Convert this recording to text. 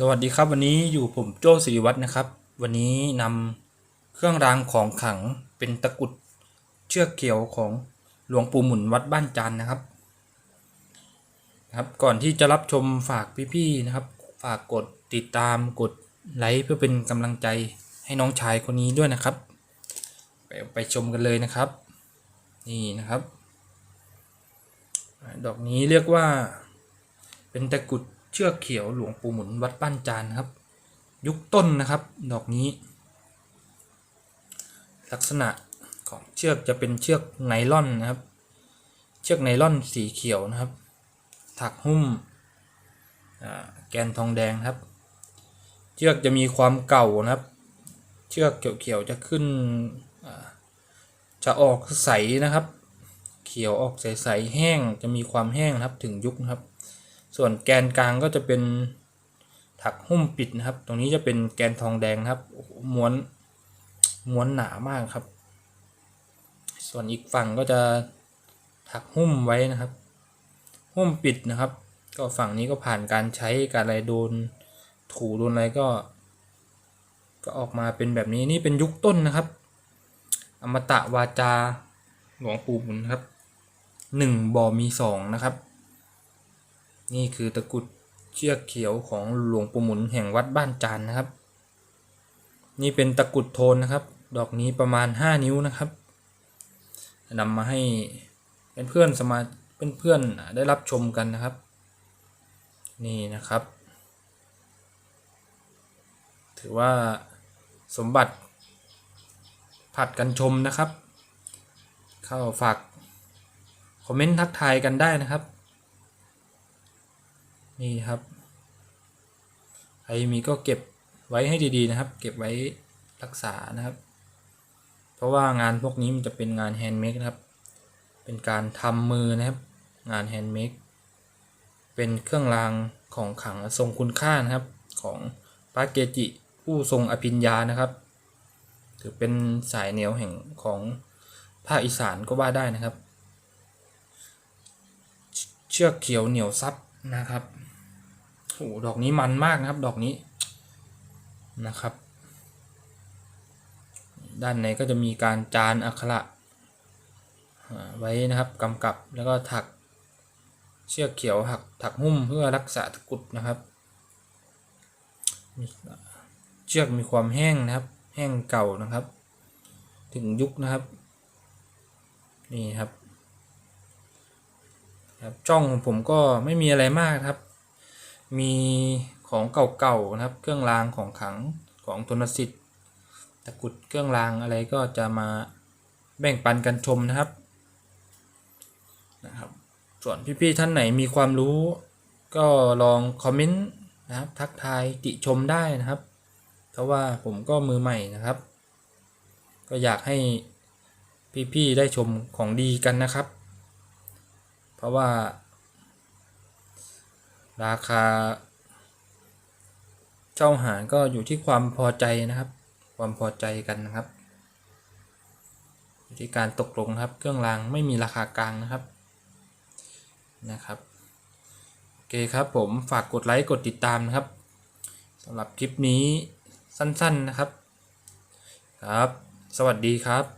สวัสดีครับวันนี้อยู่ผมโจ้ศิริวัฒน์นะครับ วันนี้นำเครื่องรางของขลังเป็นตะกุดเชือกเขียวของหลวงปู่หมุนวัดบ้านจันนะครับครับ ก่อนที่จะรับชมฝากพี่ๆนะครับ ฝากกดติดตามกดไลค์เพื่อเป็นกำลังใจให้น้องชายคนนี้ด้วยนะครับ ไปไปชมกันเลยนะครับ นี่นะครับ ดอกนี้เรียกว่าเป็นตะกุด ชือกเขียวหลวงปู่หมุนวัดบ้นจานครับ ยุคต้นนะครับ ดอกนี้ ลักษณะของเชือกจะเป็นเชือกไนล่อนนะครับ เชือกไนล่อนสีเขียวนะครับ ถักหุ้มแกนทองแดงครับ เชือกจะมีความเก่านะครับ เชือกเขียวๆจะขึ้นจะออกใสนะครับ เขียวออกใสๆแห้งจะมีความแห้งนะครับถึงยุคนะครับ ส่วนแกนกลางก็จะเป็นถักหุ้มปิดนะครับ ตรงนี้จะเป็นแกนทองแดงครับม้วนม้วนหนามากครับ ส่วนอีกฝั่งก็จะถักหุ้มไว้นะครับ หุ้มปิดนะครับ ก็ฝั่งนี้ก็ผ่านการใช้การอะไรโดน ถูโดนอะไรก็ ก็ออกมาเป็นแบบนี้นี่เป็นยุคต้นนะครับ อมตะวาจาหลวงปู่หมุนครับหนึ่งบ่อมีสองนะครับ นี่คือตะกุดเชือกเขียวของหลวงปู่หมุนแห่งวัดบ้านจานนะครับ นี่เป็นตะกุดโทนนะครับ ดอกนี้ประมาณ 5 นิ้วนะครับนำมาให้เป็นเพื่อนสมาเป็นเพื่อนๆได้รับชมกันนะครับ นี่นะครับ ถือว่าสมบัติผัดกันชมนะครับ เข้าฝากคอมเมนต์ทักทายกันได้นะครับ นี่ครับใครมีก็เก็บไว้ให้ดีๆนะครับ เก็บไว้รักษานะครับ เพราะว่างานพวกนี้มันจะเป็นงานแฮนด์เมดนะครับ เป็นการทำมือนะครับ งานแฮนด์เมดเป็นเครื่องรางของขังทรงคุณค่านะครับ ของพระเกจิผู้ทรงอภิญญานะครับ ถือเป็นสายเหนียวแห่งของภาคอีสานก็ว่าได้นะครับ เชือกเขียวเหนียวซับนะครับ โอ้ดอกนี้มันมากนะครับ ดอกนี้นะครับ ด้านในก็จะมีการจานอักขระไว้นะครับกำกับแล้วก็ถักเชือกเขียวหักถักหุ้มเพื่อรักษาตะกุดนะครับเชือกมีความแห้งนะครับ แห้งเก่านะครับ ถึงยุคนะครับ นี่ครับครับช่องของผมก็ไม่มีอะไรมากครับ มีของเก่าๆนะครับ เครื่องรางของขังของทนสิทธิ์ตะกุดเครื่องรางอะไรก็จะมาแบ่งปันกันชมนะครับนะครับ ส่วนพี่ๆท่านไหนมีความรู้ ก็ลองคอมเมนต์นะครับทักทายติชมได้นะครับ เพราะว่าผมก็มือใหม่นะครับ ก็อยากให้พี่ๆได้ชมของดีกันนะครับ เพราะว่า ราคาเช่าหารก็อยู่ที่ความพอใจนะครับ ความพอใจกันนะครับอยู่ที่การตกลงครับ เครื่องรางไม่มีราคากลางนะครับนะครับโอเคครับผมฝากกดไลค์กดติดตามนะครับสำหรับคลิปนี้สั้นๆนะครับ ครับ สวัสดีครับ